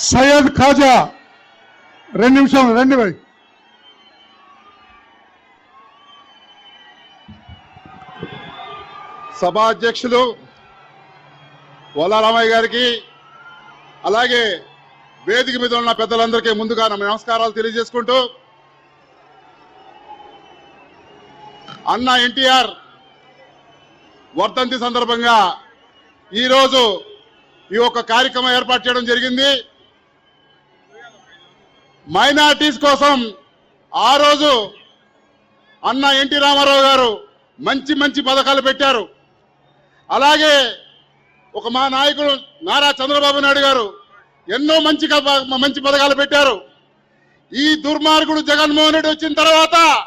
సయ్యద్ ఖాజా. రెండు నిమిషం రండి భాయ్ సభా అధ్యక్షులు వల్లారామయ్య గారికి అలాగే వేదిక మీద ఉన్న పెద్దలందరికీ ముందుగా నమస్కారాలు తెలియజేసుకుంటూ అన్న ఎన్టీఆర్ వర్ధంతి సందర్భంగా ఈరోజు ఈ యొక్క కార్యక్రమం ఏర్పాటు చేయడం జరిగింది. మైనార్టీస్ కోసం ఆ రోజు అన్న ఎన్టీ రామారావు గారు మంచి మంచి పథకాలు పెట్టారు. అలాగే ఒక మా నాయకుడు నారా చంద్రబాబు నాయుడు గారు ఎన్నో మంచి మంచి పథకాలు పెట్టారు. ఈ దుర్మార్గుడు జగన్మోహన్ రెడ్డి వచ్చిన తర్వాత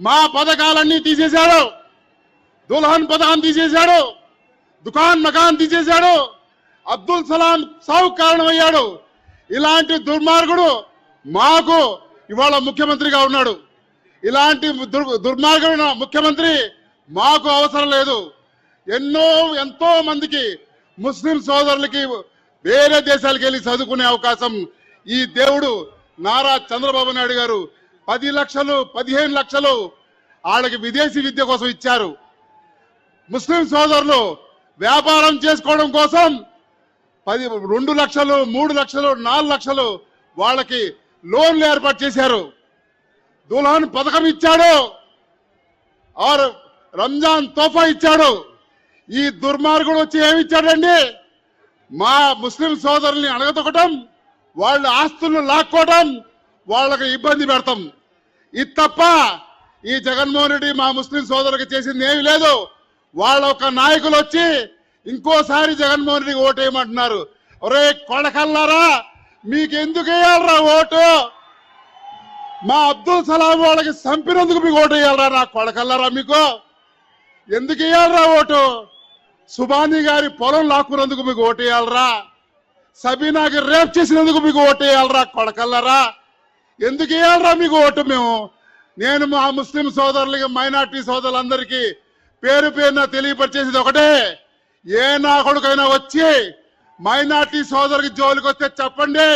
మా పథకాలన్నీ తీసేశాడు. దుల్హన్ పథకం తీసేశాడు. దుకాన్ మకాన్ తీసేశాడు. అబ్దుల్ సలాం సావు కారణమయ్యాడు. ఇలాంటి దుర్మార్గుడు మాకు ఇవాళ ముఖ్యమంత్రిగా ఉన్నాడు. ఇలాంటి దుర్మార్గమైన ముఖ్యమంత్రి మాకు అవసరం లేదు. ఎన్నో ఎంతో మందికి ముస్లిం సోదరులకి వేరే దేశాలకు వెళ్ళి చదువుకునే అవకాశం ఈ దేవుడు నారా చంద్రబాబు నాయుడు గారు పది లక్షలు పదిహేను లక్షలు వాళ్ళకి విదేశీ విద్య కోసం ఇచ్చారు. ముస్లిం సోదరులు వ్యాపారం చేసుకోవడం కోసం పది రెండు లక్షలు మూడు లక్షలు నాలుగు లక్షలు వాళ్ళకి లోన్లు ఏర్పాటు చేశారు. దులాన్ పథకం ఇచ్చాడు. ఆరు రంజాన్ తోఫా ఇచ్చాడు. ఈ దుర్మార్గుడు వచ్చి ఏమి ఇచ్చాడండి? మా ముస్లిం సోదరుల్ని అడగదొకటం వాళ్ళ ఆస్తులను లాక్కోవడం వాళ్ళకి ఇబ్బంది పెడతాం. ఇది తప్ప ఈ జగన్మోహన్ రెడ్డి మా ముస్లిం సోదరులకు చేసింది ఏమీ లేదు. వాళ్ళ ఒక నాయకులు వచ్చి ఇంకోసారి జగన్మోహన్ రెడ్డికి ఓటేయమంటున్నారు ఒరే కొడకల్లారా మీకు ఎందుకు వేయాలరా ఓటు? మా అబ్దుల్ సలాం వాళ్ళకి చంపినందుకు మీకు ఓటు వేయాలరా నా కొడకల్లారా మీకు? ఎందుకు వేయాలరా ఓటు? సుబాని గారి పొలం లాక్కున్నందుకు మీకు ఓటు వేయాలరా సబీనాకి రేప్ చేసినందుకు మీకు ఓటు వేయాలరా కొడకల్లరా? ఎందుకు వేయాలరా మీకు ఓటు మేము? నేను మా ముస్లిం సోదరులకి మైనార్టీ సోదరులందరికీ పేరు పేరున తెలియపరిచేది ఒకటే ఏ నా కొడుకైనా వచ్చి మైనార్టీ సోదరుకి జోలికి వస్తే చెప్పండి.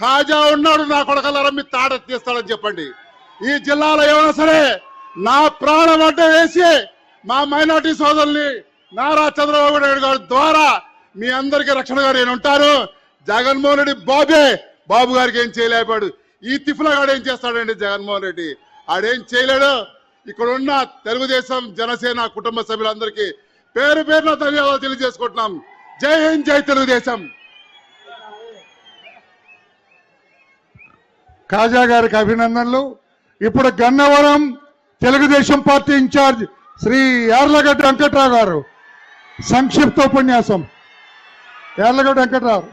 ఖాజా ఉన్నాడు నా కొడకలారా మీ తాట తీస్తాడని చెప్పండి. ఈ జిల్లాలో ఏమైనా సరే నా ప్రాణం అడ్డ వేసి మా మైనార్టీ సోదరుల్ని నారా చంద్రబాబు నాయుడు గారి ద్వారా మీ అందరికీ రక్షణగా నేను ఉంటాను. జగన్మోహన్ రెడ్డి బాబే బాబు గారికి ఏం చేయలేపాడు ఈ తిఫ్లగాడు ఏం చేస్తాడండి జగన్మోహన్ రెడ్డి? ఆడేం చేయలేడు. ఇక్కడ ఉన్న తెలుగుదేశం జనసేన కుటుంబ సభ్యులందరికీ పేరు పేరున ధన్యవాదాలు తెలియజేసుకుంటున్నాం. జై హింద్ జై తెలుగుదేశం. కాజా గారికి అభినందనలు. ఇప్పుడు గన్నవరం తెలుగుదేశం పార్టీ ఇన్ఛార్జ్ శ్రీ యార్లగడ్డ వెంకట్రావు గారు. సంక్షిప్త ఉపన్యాసం. యార్లగడ్డ వెంకట్రావు.